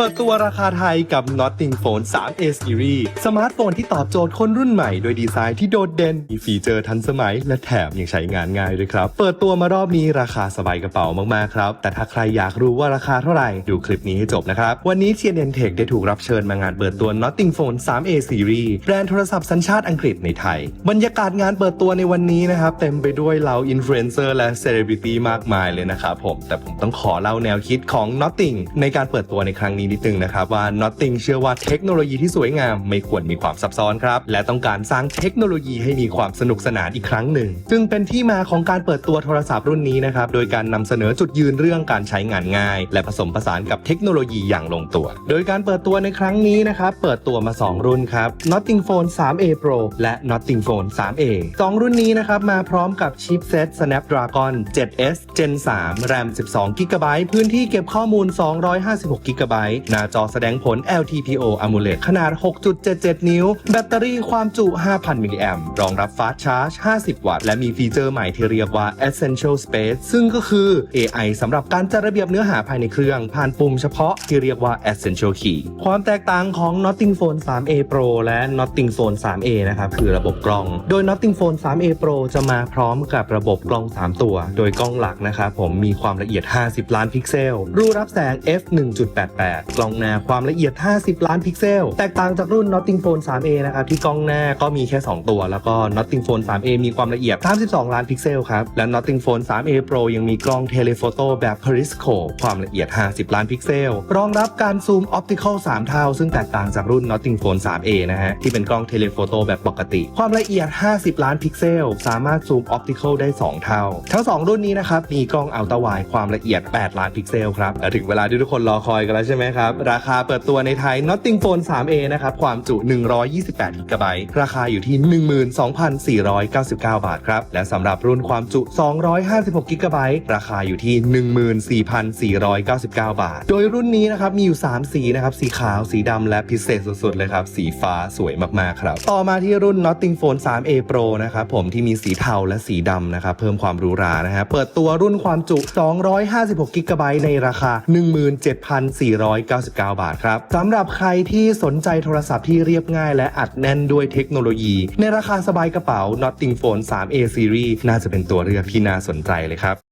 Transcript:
ปิดตัวราคาไทยกับ Notting Phone 3A Series สมาร์ทโฟนที่ตอบโจทย์คนรุ่นใหม่โดยดีไซน์ที่โดดเด่น มีฟีเจอร์ทันสมัย และแถมยังใช้งานง่ายด้วยครับ เปิดตัวมารอบนี้ราคาสบายกระเป๋ามาก ๆ ครับ แต่ถ้าใครอยากรู้ว่าราคาเท่าไหร่ ดูคลิปนี้ให้จบนะครับ วันนี้ TNN Tech ได้ถูกรับเชิญมางานเปิดตัว Notting Phone 3A Series แบรนด์โทรศัพท์สัญชาติอังกฤษในไทย บรรยากาศงานเปิดตัวในวันนี้นะครับเต็มไปด้วยเหล่าอินฟลูเอนเซอร์และเซเลบริตี้มากมายเลยนะครับผมแต่ผมต้องขอเล่าแนวคิดของ Notting ในการเปิดตัวในครั้งนี้นิดนึงนะครับว่า Notting เชื่อว่าเทคโนโลยีที่สวยงามไม่ควรมีความซับซ้อนครับและต้องการสร้างเทคโนโลยีให้มีความสนุกสนานอีกครั้งหนึ่งซึ่งเป็นที่มาของการเปิดตัวโทรศัพท์รุ่นนี้นะครับโดยการนำเสนอจุดยืนเรื่องการใช้งานง่าย และผสมผสานกับเทคโนโลยีอย่างลงตัว โดยการเปิดตัวในครั้งนี้นะครับเปิดตัวมา 2 รุ่นครับ Notting Phone 3A Pro และ Notting Phone 3A 2 รุ่นนี้นะครับมาพร้อมกับชิปเซ็ต Snapdragon 7S Gen 3 RAM 12 GB พื้นที่เก็บข้อมูล 256 GB หน้าจอแสดงผล LTPO AMOLED ขนาด 6.77 นิ้ว แบตเตอรี่ความจุ 5,000 มิลลิแอมรองรับ Fast Charge 50 วัตต์ และมีฟีเจอร์ใหม่ที่เรียกว่า Essential Space ซึ่งก็คือ AI สำหรับการจัดระเบียบเนื้อหาภายในเครื่อง ผ่านปุ่มเฉพาะที่เรียกว่า Essential Key ความแตกต่างของ Notting Phone 3A Pro และ Notting Phone 3A นะครับคือระบบกล้อง โดย Notting Phone 3A Pro จะมาพร้อมกับระบบกล้อง 3 ตัว โดยกล้องหลักนะครับผมมีความละเอียด 50 ล้านพิกเซล รูรับแสง f 1.88กล้องหน้าความละเอียด 50 ล้านพิกเซล แตกต่างจากรุ่น Notting Phone 3A นะครับที่กล้องหน้าก็มีแค่ 2 ตัว แล้วก็ Notting Phone 3A มีความละเอียด 32 ล้านพิกเซลครับ และ Notting Phone 3A Pro ยังมีกล้องเทเลโฟโต้แบบ Periscope ความละเอียด 50 ล้านพิกเซล รองรับการซูมออปติคอล3เท่า ซึ่งแตกต่างจากรุ่น Notting Phone 3A นะฮะที่เป็นกล้องเทเลโฟโต้แบบปกติ ความละเอียด 50 ล้านพิกเซล สามารถซูมออปติคอลได้ 2 เท่า ทั้ง 2 รุ่นนี้นะครับมีกล้องอัลตร้าไวความละเอียด 8 ล้านพิกเซลครับและถึงเวลาที่ทุกคนรอคอยกันแล้วใช่ไหมครับ ราคาเปิดตัวในไทย Notting Phone 3A นะครับ ความจุ 128 GB ราคาอยู่ที่ 12,499 บาทครับ และสำหรับรุ่นความจุ 256 GB ราคาอยู่ที่ 14,499 บาท โดยรุ่นนี้นะครับ มีอยู่ 3 สีนะครับ สีขาว สีดำ และพิเศษสุดๆ เลยครับ สีฟ้าสวยมากๆ ครับ ต่อมาที่รุ่น Notting Phone 3A Pro นะครับ ผมที่มีสีเทาและสีดำนะครับ เพิ่มความหรูหรานะฮะ เปิดตัวรุ่นความจุ 256กิกะไบต์ในราคา 17,499 99 บาทครับสำหรับใครที่สนใจโทรศัพท์ที่เรียบง่ายและอัดแน่นด้วยเทคโนโลยี ในราคาสบายกระเป๋า Notting Phone 3A Series น่าจะเป็นตัวเลือกที่น่าสนใจเลยครับ